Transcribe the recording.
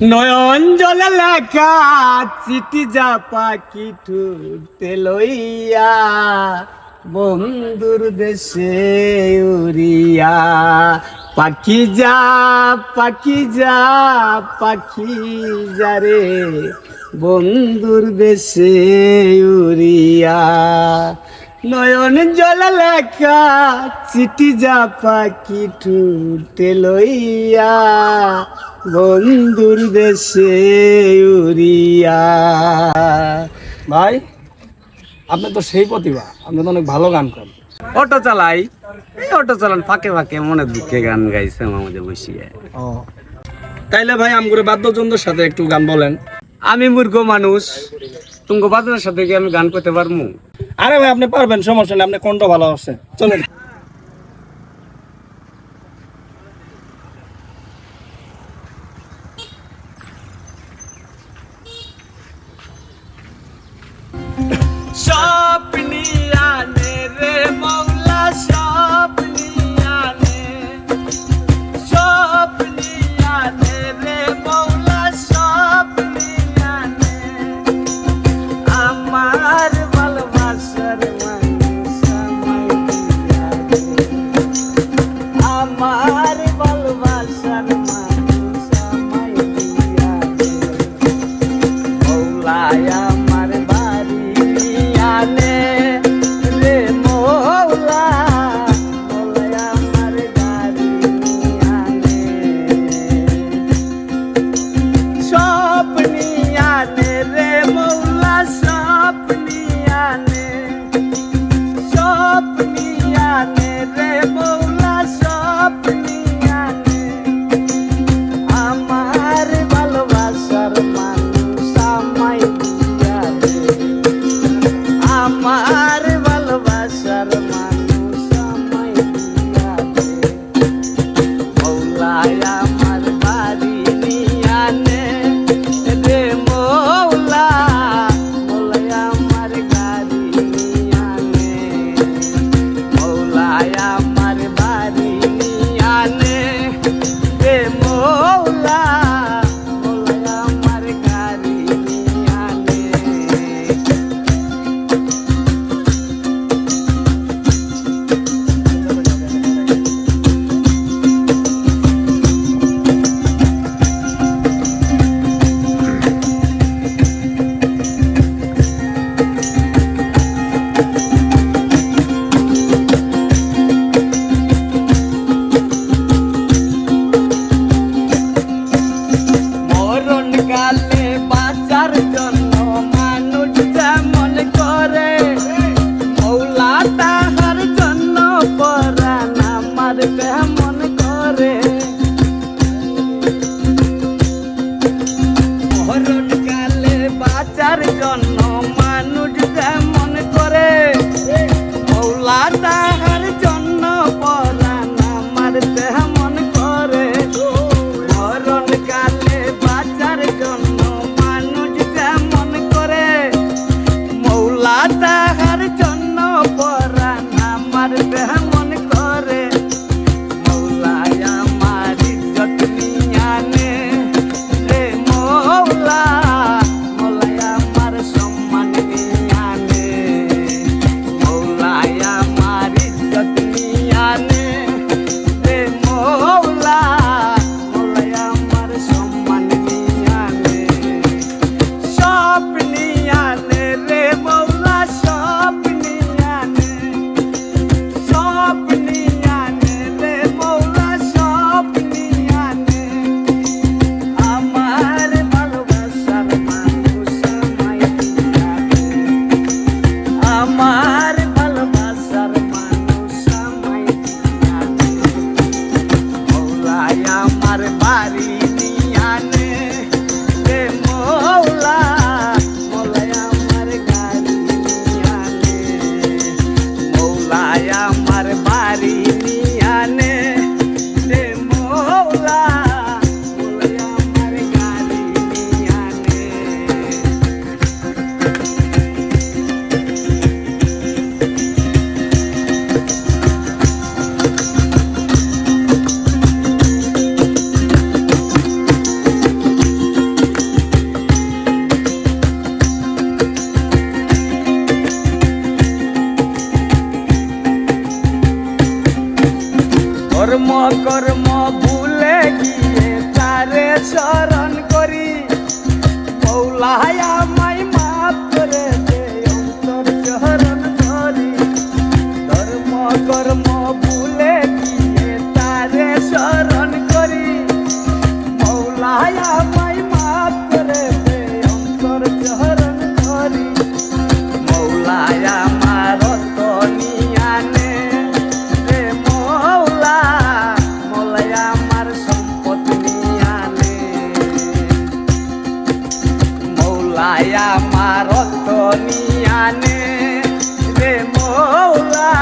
নয়ন জল লেখা, চিঠি যা পাখি ঠুটতে লইয়া, বন্ধুর দেশে উড়িয়া। পাখি যা পাখি যা পাখি যা রে, বন্ধুর দেশে উড়িয়া। নয়ন জল লেখা, চিঠি যা পাখি ঠুটে লইয়া বন্ধুর দেশে উড়িয়া। ভাই আপনি তো সেই প্রতিভা আপনি তো অনেক ভালো গান করেন। অটো চালাই। এই অটো চালান ফাঁকে ফাঁকে মনে দুঃখে গান গাইছে আমাদের বসিয়ে। ও। তাইলে ভাই আমগুলো বাদ্যযন্ত্রের সাথে একটু গান বলেন। আমি মূর্খ মানুষ তুঙ্গ বাজারের সাথে কি আমি গান করতে পারব? আরে ভাই আপনি পারবেন সমস্যা নেই আপনি কণ্ঠ ভালো আছে? চলেন। I am. কর্ম ভুলে গিয়ে তারে চরণ করি। মৌলায় আয় আমার নিয়ানে রে মৌলা।